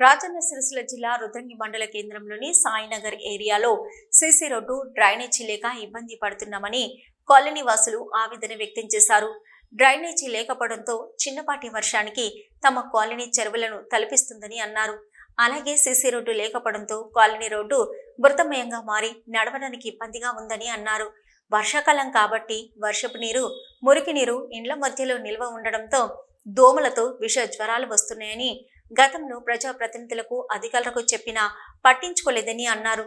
రాజన్న సిరిసిల్ల జిల్లా రుద్రంగి మండల కేంద్రంలోని సాయినగర్ ఏరియాలో సీసీ రోడ్డు డ్రైనేజీ లేక ఇబ్బంది పడుతున్నామని కాలనీ వాసులు ఆవేదన వ్యక్తం చేశారు. డ్రైనేజీ లేకపోవడంతో చిన్నపాటి వర్షానికి తమ కాలనీ చెరువులను తలపిస్తుందని అన్నారు. అలాగే సీసీ రోడ్డు లేకపోవడంతో కాలనీ రోడ్డు మృతమయంగా మారి నడవడానికి ఇబ్బందిగా ఉందని అన్నారు. వర్షాకాలం కాబట్టి వర్షపు నీరు మురికి నీరు ఇండ్ల మధ్యలో నిల్వ ఉండడంతో దోమలతో విష జ్వరాలు వస్తున్నాయని గతంలో ప్రజాప్రతినిధులకు అధికారులకు చెప్పినా పట్టించుకోలేదని అన్నారు.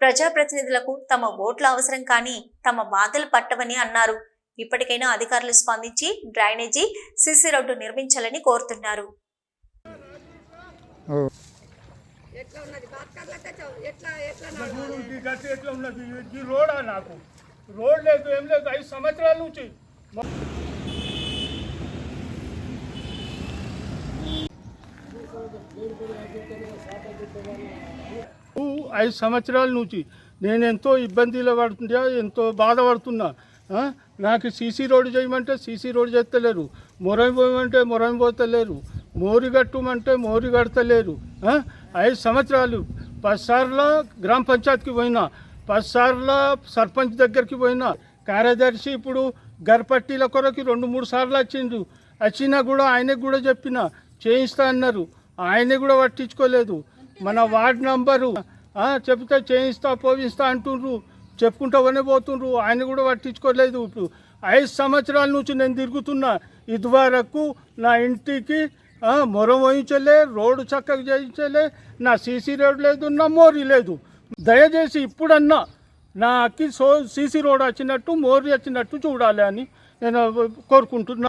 ప్రజాప్రతినిధులకు తమ ఓట్ల అవసరం కానీ తమ బాధలు పట్టవని అన్నారు. ఇప్పటికైనా అధికారులు స్పందించి డ్రైనేజీ సిసి రోడ్డు నిర్మించాలని కోరుతున్నారు. రోడ్ లేదు ఏం లేదు ఐదు సంవత్సరాల నుంచి. ఐదు సంవత్సరాల నుంచి నేను ఎంతో ఇబ్బందిలో పడుతుంటా ఎంతో బాధపడుతున్నా. నాకు సీసీ రోడ్డు చేయమంటే సీసీ రోడ్డు చేస్తలేరు. మొరం పోయమంటే మొరం పోతలేరు. మోరి కట్టమంటే మోరి కడతలేరు. ఐదు సంవత్సరాలు పదిసార్ల గ్రామ పంచాయతీకి పోయినా పదిసార్ల సర్పంచ్ దగ్గరికి పోయినా కార్యదర్శి ఇప్పుడు గర్పట్టీల కొరకు రెండు మూడు సార్లు వచ్చిండు వచ్చినా కూడా ఆయనకు కూడా చెప్పిన చేయిస్తా అన్నారు. ఆయన కూడా పట్టించుకోలేదు. మన వార్డ్ నంబరు చెప్తే చేయిస్తా పోయిస్తా అంటుండ్రు. చెప్పుకుంటావనే పోతుండ్రు. ఆయన కూడా పట్టించుకోలేదు. ఇప్పుడు ఐదు సంవత్సరాల నుంచి నేను తిరుగుతున్నా ఇదివరకు నా ఇంటికి మొరం వహించలే రోడ్డు చక్కగా చేయించలే నా సీసీ రోడ్ లేదు నా మోరీ లేదు. దయచేసి ఇప్పుడన్నా నా అక్కి సో సీసీ రోడ్ వచ్చినట్టు మోరీ వచ్చినట్టు చూడాలి అని నేను కోరుకుంటున్నాను